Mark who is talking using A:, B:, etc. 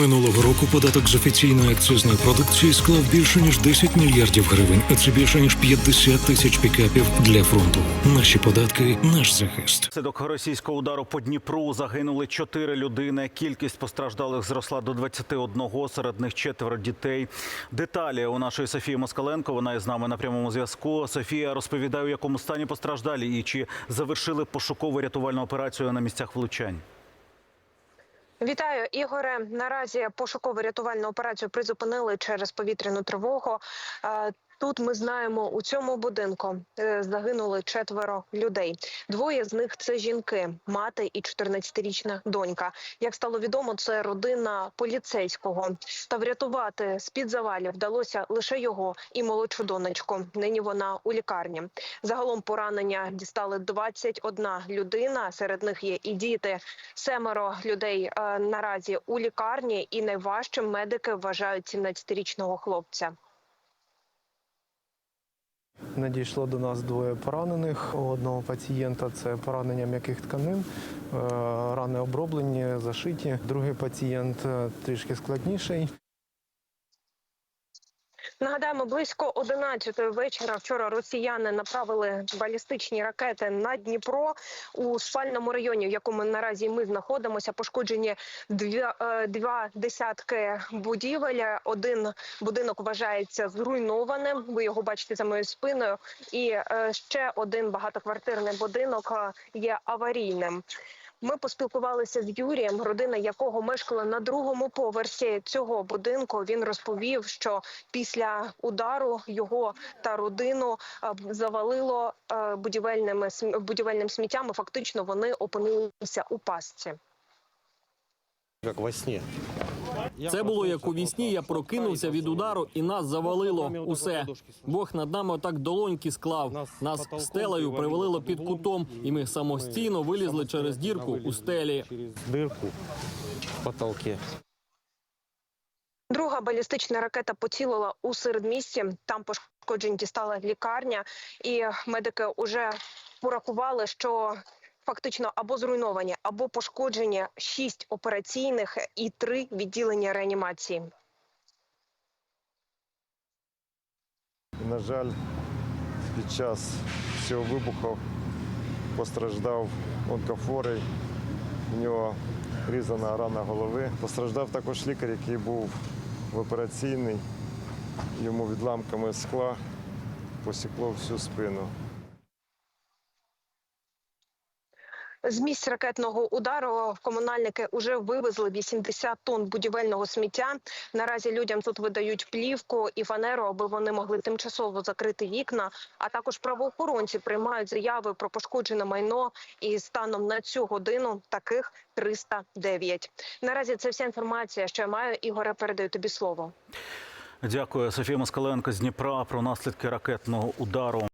A: Минулого року податок з офіційної акцизної продукції склав більше ніж 10 мільярдів гривень, а це більше ніж 50 тисяч пікапів для фронту. Наші податки, наш захист.
B: Внаслідок російського удару по Дніпру загинули чотири людини. Кількість постраждалих зросла до 21, серед них четверо дітей. Деталі у нашої Софії Москаленко. Вона із нами на прямому зв'язку. Софія розповідає, у якому стані постраждалі і чи завершили пошукову рятувальну операцію на місцях влучань.
C: Вітаю, Ігоре. Наразі пошуково рятувальну операцію призупинили через повітряну тривогу. Тут ми знаємо, у цьому будинку е, загинули четверо людей. Двоє з них це жінки, мати і 14-річна донька. Як стало відомо, це родина поліцейського. Та врятувати з під завалів вдалося лише його і молодшу донечку. Нині вона у лікарні. Загалом поранення дістали 21 людина. Серед них є і діти. Семеро людей е, наразі у лікарні, і найважчим медики вважають 17-річного хлопця.
D: Надійшло до нас двоє поранених. У одного пацієнта це поранення м'яких тканин, е, рани оброблені, зашиті. Другий пацієнт е, трішки складніший.
C: Нагадаємо, близько 11 вечора вчора росіяни направили балістичні ракети на Дніпро у спальному районі, в якому наразі ми знаходимося. Пошкоджені дві, е, два десятки будівель. Один будинок вважається зруйнованим. Ви його бачите за моєю спиною. І е, ще один багатоквартирний будинок е, є аварійним. Ми поспілкувалися з Юрієм, родина якого мешкала на другому поверсі цього будинку. Він розповів, що після удару його та родину е, завалило е, будівельними будівельним сміттям. Фактично вони опинилися у пастці.
E: Як во сні.
F: Це було як у вісні. Я прокинувся від удару, і нас завалило усе. Бог над нами отак долоньки склав. Нас стелею привалило під кутом, і ми самостійно вилізли через дірку у стелі.
E: Через дирку в потолке.
C: Друга балістична ракета поцілила у середмісті. Там пошкоджень дістала лікарня, і медики вже порахували, що фактично або зруйновані, або пошкоджені шість операційних і три відділення реанімації.
G: На жаль, під час цього вибуху постраждав онкофорий, у нього різана рана голови. Постраждав також лікар, який був в операційній. Йому відламками скла посікло всю спину.
C: З місць ракетного удару комунальники вже вивезли 80 тонн будівельного сміття. Наразі людям тут видають плівку і фанеру, аби вони могли тимчасово закрити вікна. А також правоохоронці приймають заяви про пошкоджене майно. І станом на цю годину таких 309. Наразі це вся інформація, що я маю. Ігоре, передаю тобі слово.
B: Дякую, Софія Москаленко з Дніпра про наслідки ракетного удару.